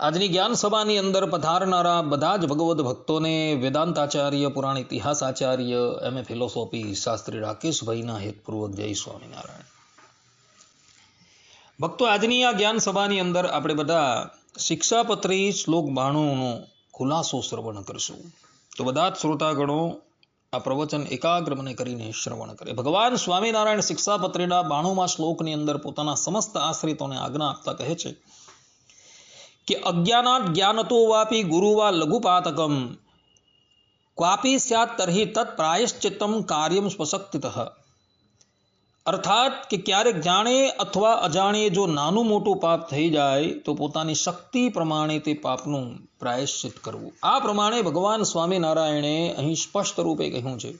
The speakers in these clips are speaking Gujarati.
આજની જ્ઞાન સભાની અંદર પધારનારા બધા જ ભગવદ્ ભક્તોને વેદાંતાચાર્ય, પુરાણ ઇતિહાસ આચાર્ય એમ એ ફિલોસોફી શાસ્ત્રી રાકેશભાઈના હેતપૂર્વક જય સ્વામિનારાયણ. ભક્તો, આજની આ જ્ઞાન સભાની અંદર આપણે બધા શિક્ષાપત્રી શ્લોક બાણુંનો ખુલાસો શ્રવણ કરશું. તો બધા જ શ્રોતાગણો આ પ્રવચન એકાગ્ર મને કરીને શ્રવણ કરે. ભગવાન સ્વામિનારાયણ શિક્ષાપત્રીના બાણુમાં શ્લોકની અંદર પોતાના સમસ્ત આશ્રિતોને આજ્ઞા આપતા કહે છે કે અજ્ઞાનાત જ્ઞાનતો વાપી ગુરુવા લઘુપાતકમ. ક્વાપી સ્યાત તર્હિ તત્ પ્રાયશ્ચિત્તમ કાર્યમ સ્વશક્તિત. અર્થાત કે ક્યારેક જાણે અથવા અજાણે જો નાનું મોટું પાપ થઈ જાય, તો પોતાની શક્તિ પ્રમાણે તે પાપનું પ્રાયશ્ચિત કરવું. આ પ્રમાણે ભગવાન સ્વામિનારાયણે અહીં સ્પષ્ટ રૂપે કહ્યું છે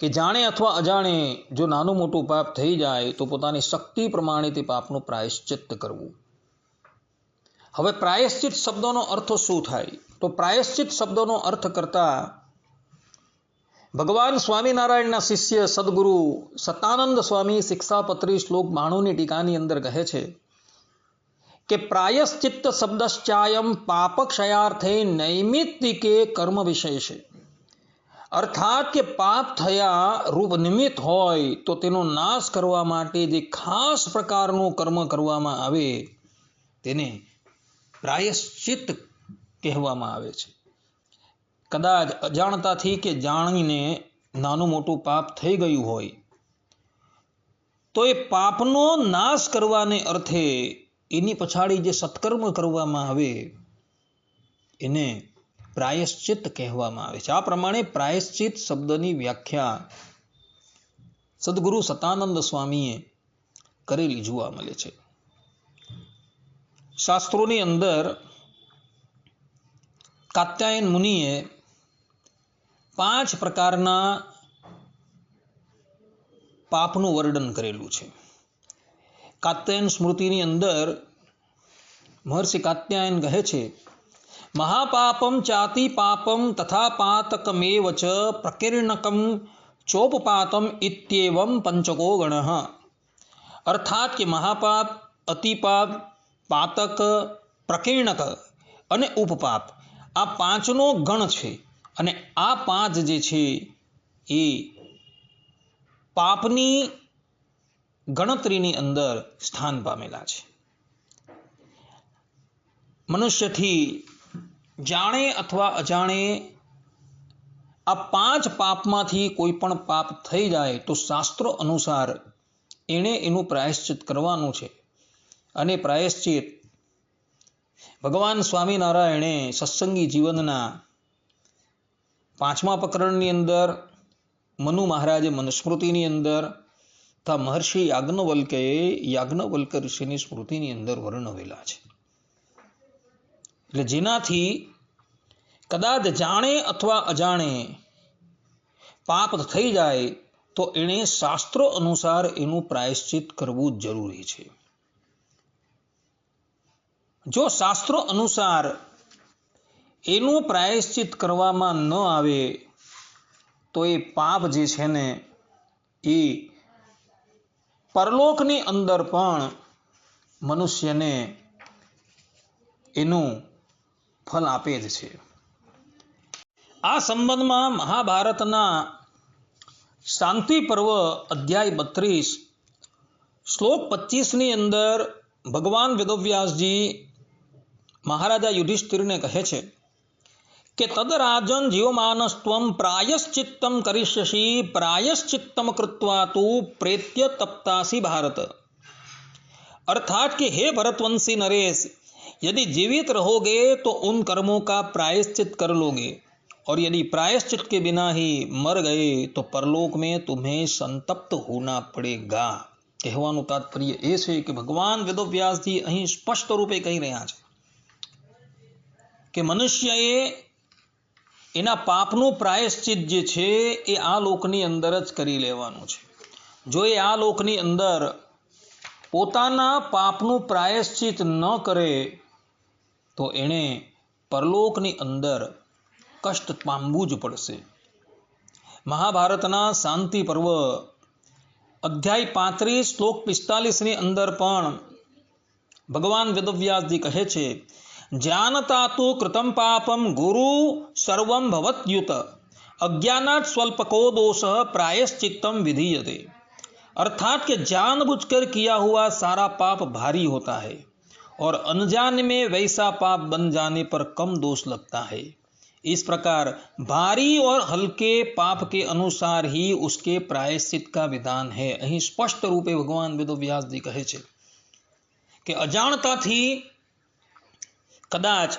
કે જાણે અથવા અજાણે જો નાનું મોટું પાપ થઈ જાય, તો પોતાની શક્તિ પ્રમાણે તે પાપનું પ્રાયશ્ચિત કરવું. હવે પ્રાયશ્ચિત શબ્દોનો અર્થ શું થાય? તો પ્રાયશ્ચિત શબ્દોનો અર્થ કરતા ભગવાન સ્વામિનારાયણના શિષ્ય સદગુરુ સતાનંદ સ્વામી શિક્ષાપત્રી શ્લોક બાણુની ટીકાની અંદર કહે છે કે પ્રાયશ્ચિત્ત શબ્દશ્ચાયમ પાપક્ષયાર્થે નૈમિત્તિકે કર્મ વિશેષે. અર્થાત કે પાપ થયા રૂપ નિમિત્ત હોય તો તેનો નાશ કરવા માટે જે ખાસ પ્રકારનું કર્મ કરવામાં આવે તેને પ્રાયશ્ચિત કહેવામાં આવે છે. કદાચ અજાણતાથી કે જાણીને નાનું મોટું પાપ થઈ ગયું હોય, તો એ પાપનો નાશ કરવાને અર્થે એની પછાડી જે સત્કર્મ કરવામાં આવે, એને પ્રાયશ્ચિત કહેવામાં આવે છે. આ પ્રમાણે પ્રાયશ્ચિત શબ્દની વ્યાખ્યા સદગુરુ સતાનંદ સ્વામીએ કરેલી જોવા મળે છે. શાસ્ત્રોની અંદર કાત્યાયન મુનિએ પાંચ પ્રકારના પાપનું વર્ણન કરેલું છે. કાત્યાયન સ્મૃતિની અંદર મહર્ષિ કાત્યાયન કહે છે, મહાપાપમ ચાતિ પાપમ તથા પાતકમેવ ચ પ્રકીર્ણકમ ચોપપાતમ ઇત્યેવમ પંચકો ગણ. અર્થાત કે મહાપાપ, અતિપાપ પાતક, પ્રકીર્ણક અને ઉપપાપ. આ પાંચનો ગણ છે અને આ પાંચ જે છે એ પાપની ગણતરીની અંદર સ્થાન પામેલા છે. મનુષ્યથી જાણે અથવા અજાણે આ પાંચ પાપમાંથી કોઈ પણ પાપ થઈ જાય તો શાસ્ત્રો અનુસાર એણે એનું પ્રાયશ્ચિત કરવાનું છે. અને પ્રાયશ્ચિત. ભગવાન સ્વામિનારાયણે સત્સંગી જીવનના પાંચમા પ્રકરણની અંદર, મનુ મહારાજે મનુસ્મૃતિની અંદર તથા મહર્ષિ યાજ્ઞવલ્કે યાજ્ઞવલ્ક ઋષિની સ્મૃતિની અંદર વર્ણવેલા છે. એટલે જેનાથી કદાચ જાણે અથવા અજાણે પાપ થઈ જાય તો એણે શાસ્ત્રો અનુસાર એનું પ્રાયશ્ચિત કરવું જરૂરી છે. જો શાસ્ત્રો અનુસાર એનું પ્રાયશ્ચિત કરવામાં ન આવે, તો એ પાપ જે છે ને, એ પરલોકની અંદર પણ મનુષ્યને એનું ફલ આપે જ છે. આ સંબંધમાં મહાભારતના શાંતિ પર્વ અધ્યાય બત્રીસ, શ્લોક પચીસની અંદર ભગવાન વેદવ્યાસજી મહારાજા યુધિષ્ઠિરને કહે છે કે તદરાજન જીવમાનસ્ત્વમ પ્રાયશ્ચિત્તમ કરિષ્યસી પ્રાયશ્ચિત્તમ કૃત્વા તું પ્રેત્ય તપ્તાસી ભારત अर्थात कि हे भरतवंशी नरेश यदि जीवित रहोगे तो उन कर्मों का प्रायश्चित कर लोगे और यदि प्रायश्चित के बिना ही मर गए तो परलोक में तुम्हें संतप्त होना पड़ेगा કહેવાનું તાત્પર્ય એ છે કે ભગવાન વેદવ્યાસજી અહીં સ્પષ્ટ રૂપે કહી રહ્યા છે કે મનુષ્યએ એના પાપનું પ્રાયશ્ચિત જે છે એ આ લોકની અંદર જ કરી લેવાનું છે. જો એ આ લોકની અંદર પોતાના પાપનું પ્રાયશ્ચિત ન કરે, તો એણે પરલોકની અંદર કષ્ટ પામવું જ પડશે. મહાભારતના શાંતિ પર્વ અધ્યાય પાંત્રીસ, શ્લોક પિસ્તાલીસની અંદર પણ ભગવાન વેદવ્યાસજી કહે છે જાનતા તુ કૃતમ પાપમ ગુરુ સર્વમ ભવત્યુત અજ્ઞાનાત સ્વલ્પકો दोष प्रायश्चित्तम विधीयते अर्थात कि जानबूझकर किया हुआ सारा पाप भारी होता है और अनजान में वैसा पाप बन जाने पर कम दोष लगता है इस प्रकार भारी और हल्के पाप के अनुसार ही उसके प्रायश्चित का विधान है અહીં સ્પષ્ટ રૂપે ભગવાન વેદવ્યાસજી કહે છે કે અજાણતાથી કદાચ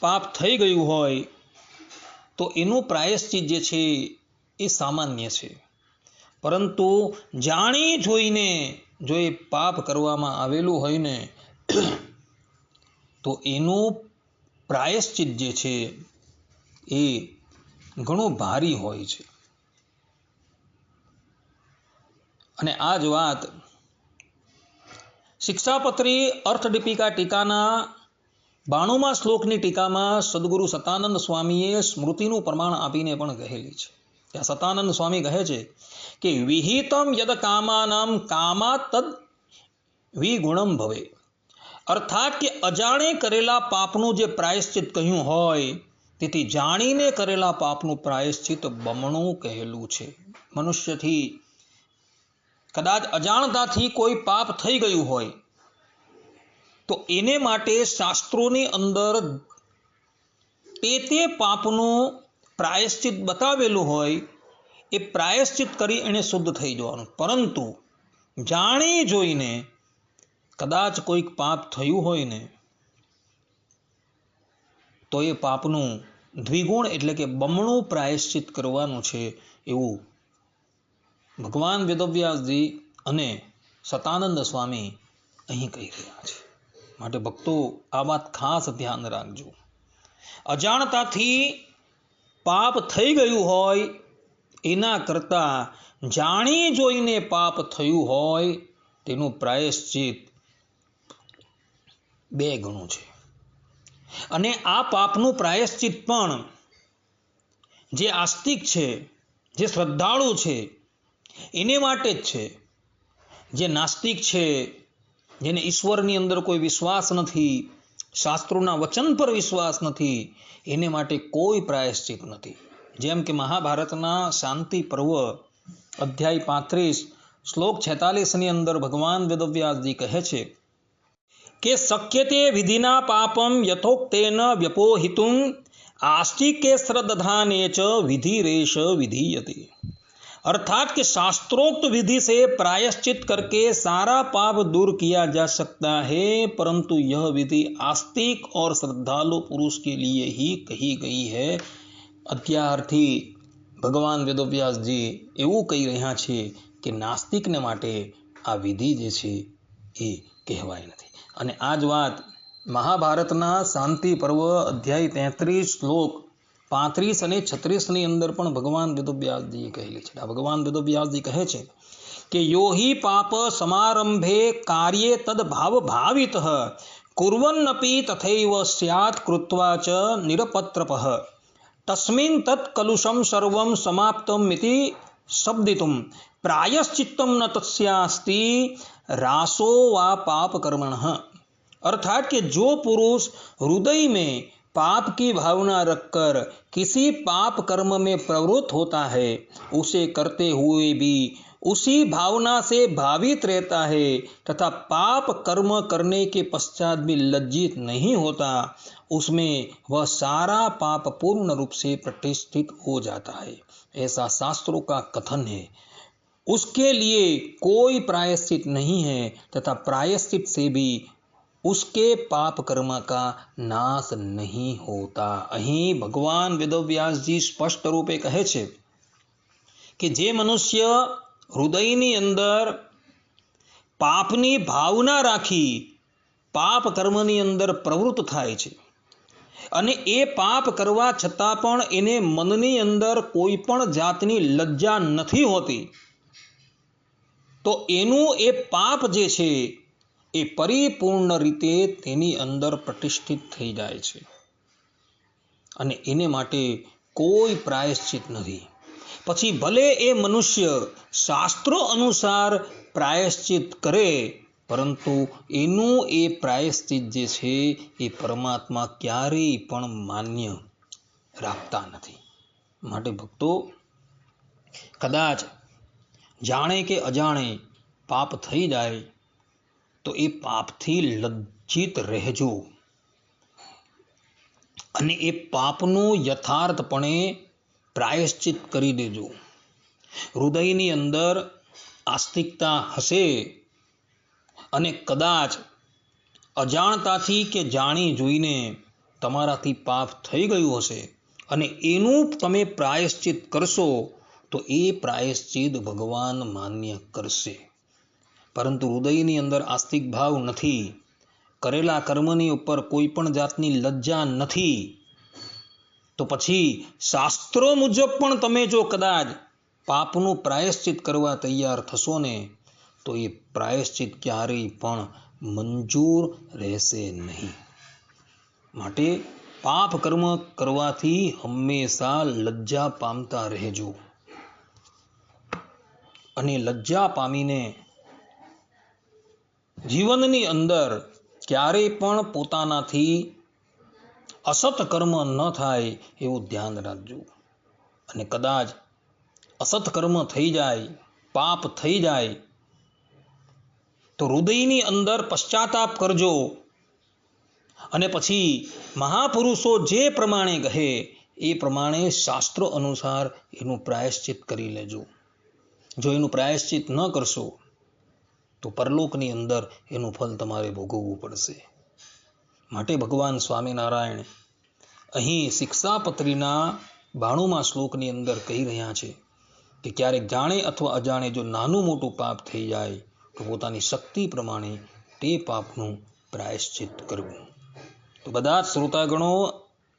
પાપ થઈ ગયું હોય, તો એનું પ્રાયશ્ચિત જે છે, એ સામાન્ય છે. પરંતુ જાણી જોઈને જો એ પાપ કરવામાં આવેલું હોય ને, તો એનું પ્રાયશ્ચિત જે છે, એ ઘણું ભારી હોય છે. અને આ જ વાત શિક્ષાપત્રી અર્થદીપિકા ટીકાના બાણુમા શ્લોકની ટીકામાં સદગુરુ સતાનંદ સ્વામીએ સ્મૃતિનું પ્રમાણ આપીને પણ કહેલી છે. ત્યાં સતાનંદ સ્વામી કહે છે કે વિહિતમ યદ કામાનામ કામા તદ વિગુણમ ભવે. અર્થાત કે અજાણે કરેલા પાપનું જે પ્રાયશ્ચિત કહ્યું હોય, તેથી જાણીને કરેલા પાપનું પ્રાયશ્ચિત બમણું કહેલું છે. મનુષ્યથી કદાચ અજાણતાથી કોઈ પાપ થઈ ગયું હોય તો એને માટે શાસ્ત્રોની અંદર તે તે પાપનું પ્રાયશ્ચિત બતાવેલું હોય, એ પ્રાયશ્ચિત કરી એને શુદ્ધ થઈ જવાનું. પરંતુ જાણી જોઈને કદાચ કોઈક પાપ થયું હોય ને, તો એ પાપનું દ્વિગુણ એટલે કે બમણું પ્રાયશ્ચિત કરવાનું છે એવું ભગવાન વેદવ્યાસજી અને સતાનંદ સ્વામી અહીં કહી રહ્યા છે. માટે ભક્તો આ વાત ખાસ ધ્યાન રાખજો. અજાણતાથી પાપ થઈ ગયું હોય, એના કરતાં જાણી જોઈને પાપ થયું હોય, તેનું પ્રાયશ્ચિત બે ગણું છે. અને આ પાપનું પ્રાયશ્ચિત પણ જે આસ્તિક છે, જે શ્રદ્ધાળુ છે, એને માટે જ છે. જે નાસ્તિક છે જેને ઈશ્વરની અંદર કોઈ વિશ્વાસ નથી, શાસ્ત્રોના વચન પર વિશ્વાસ નથી, એને માટે કોઈ પ્રાયશ્ચિત નથી. જેમ કે મહાભારતના શાંતિ પર્વ, અધ્યાય પાંત્રીસ, શ્લોક છેતાલીસની અંદર ભગવાન વેદવ્યાસજી કહે છે કે શક્ય તે વિધિના પાપમ યથોક્તેન વ્યપોહિતું આસ્તિકે શ્રદ્ધાને ચ વિધિરેશ વિધીયતે. अर्थात कि शास्त्रोक्त विधि से प्रायश्चित करके सारा पाप दूर किया जा सकता है परंतु यह विधि आस्तिक और श्रद्धालु पुरुष के लिए ही कही गई है અત્યારથી ભગવાન વેદવ્યાસજી એવું કહી રહ્યા છે કે નાસ્તિકને માટે આ વિધિ જે છે એ કહેવાય નથી અને આ જ વાત મહાભારતના શાંતિ પર્વ અધ્યાય તેત્રીસ શ્લોક પાંત્રીસ અને છત્રીસની અંદર પણ ભગવાન વિદુવ્યાસજીએ કહેલી છે. આ ભગવાન વિદુવ્યાસજી કહે છે કે યો હિ પાપ સમારંભે કાર્યે તદ ભાવ ભાવિત, કુર્વન્નપી તથૈવ સ્યાત કૃત્વા ચ નિરપત્રપ, તસ્મિન તત્ કલુષમ સર્વમ સમાપ્તમ ઇતિ શબ્દિતું પ્રાયશ્ચિત્તમ ન તસ્યાસ્તિ રાસો વા પાપ કર્મણ અર્થાત કે, જો પુરુષ હૃદય पाप की भावना रखकर किसी पाप कर्म में प्रवृत्त होता है, उसे करते हुए भी उसी भावना से भावित रहता है तथा पाप कर्म करने के पश्चात भी लज्जित नहीं होता, उसमें वह सारा पाप पूर्ण रूप से प्रतिष्ठित हो जाता है। ऐसा शास्त्रों का कथन है। उसके लिए कोई प्रायश्चित नहीं है तथा प्रायश्चित से भी उसके पाप कर्म का નાશ નહીં હોતા અહીં ભગવાન વેદવ્યાસજી સ્પષ્ટ રૂપે કહે છે કે જે મનુષ્ય હૃદયની અંદર પાપની ભાવના રાખી પાપ કર્મની અંદર પ્રવૃત્ત થાય છે અને એ પાપ કરવા છતાં પણ એને મનની અંદર કોઈ પણ જાતની લજ્જા નથી હોતી તો એનું એ પાપ જે છે એ પરિપૂર્ણ રીતે તેની અંદર પ્રતિષ્ઠિત થઈ જાય છે. અને એને માટે કોઈ પ્રાયશ્ચિત નથી. પછી ભલે એ મનુષ્ય શાસ્ત્રો અનુસાર પ્રાયશ્ચિત કરે, પરંતુ એનું એ પ્રાયશ્ચિત જે છે એ પરમાત્મા ક્યારેય પણ માન્ય રાખતા નથી. માટે ભક્તો, કદાચ જાણે કે અજાણે પાપ થઈ જાય તો એ પાપથી લજ્જિત રહેજો. અને એ પાપનું યથાર્થપણે પ્રાયશ્ચિત કરી દેજો. હૃદયની અંદર આસ્તિકતા હશે અને કદાચ અજાણતાથી કે જાણી જોઈને તમારાથી પાપ થઈ ગયું હશે અને એનું તમે પ્રાયશ્ચિત કરશો તો એ પ્રાયશ્ચિત ભગવાન માન્ય કરશે. પરંતુ હૃદયની અંદર આસ્તિક ભાવ નથી. કરેલા કર્મની ઉપર કોઈ પણ જાતની લજ્જા નથી. તો પછી શાસ્ત્રો મુજબ પણ તમે જો કદાચ પાપનું પ્રાયશ્ચિત કરવા તૈયાર થશો ને, તો એ પ્રાયશ્ચિત ક્યારેય પણ મંજૂર રહેશે નહીં. માટે પાપ કર્મ કરવાથી હંમેશા લજ્જા પામતા રહેજો. અને લજ્જા પામીને જીવનની અંદર ક્યારેય પણ પોતાનાથી અસત કર્મ ન થાય એવું ધ્યાન રાખજો. અને કદાચ અસત કર્મ થઈ જાય, પાપ થઈ જાય, તો હૃદયની અંદર પશ્ચાતાપ કરજો. અને પછી મહાપુરુષો જે પ્રમાણે કહે, એ પ્રમાણે શાસ્ત્રો અનુસાર એનું પ્રાયશ્ચિત કરી લેજો. જો એનું પ્રાયશ્ચિત ન કરશો તો પરલોકની અંદર એનું ફલ તમારે ભોગવવું પડશે. માટે ભગવાન સ્વામિનારાયણ અહીં શિક્ષાપત્રીના બાણુમાં શ્લોકની અંદર કહી રહ્યા છે કે ક્યારેક જાણે અથવા અજાણે જો નાનું મોટું પાપ થઈ જાય, તો પોતાની શક્તિ પ્રમાણે તે પાપનું પ્રાયશ્ચિત કરવું. તો બધા જ શ્રોતાગણો,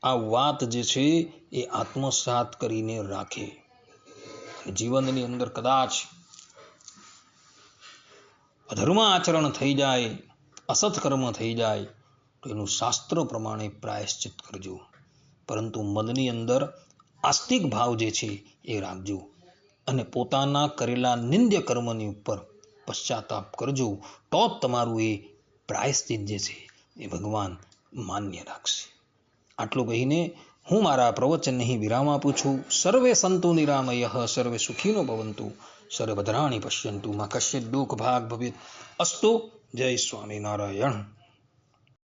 આ વાત જે છે એ આત્મસાત કરીને રાખે. જીવનની અંદર કદાચ અધર્મ આચરણ થઈ જાય, અસત્કર્મ થઈ જાય, તો એનું શાસ્ત્ર પ્રમાણે પ્રાયશ્ચિત કરજો. પરંતુ મનની અંદર આસ્તિક ભાવ જે છે એ રાખજો અને પોતાના કરેલા નિંદ્ય કર્મની ઉપર પશ્ચાતાપ કરજો, તો જ તમારું એ પ્રાયશ્ચિત જે છે એ ભગવાન માન્ય રાખશે. આટલું કહીને હું મારા પ્રવચન અહીં વિરામ આપું છું. સર્વે સંતુ નિરામય, સર્વે સુખીનો ભવંતુ. સર્વભદ્રાણી પશ્યંતુ માં કશ્ય દુઃખ ભાગ ભવિત. અસ્તુ જય સ્વામિનારાયણ.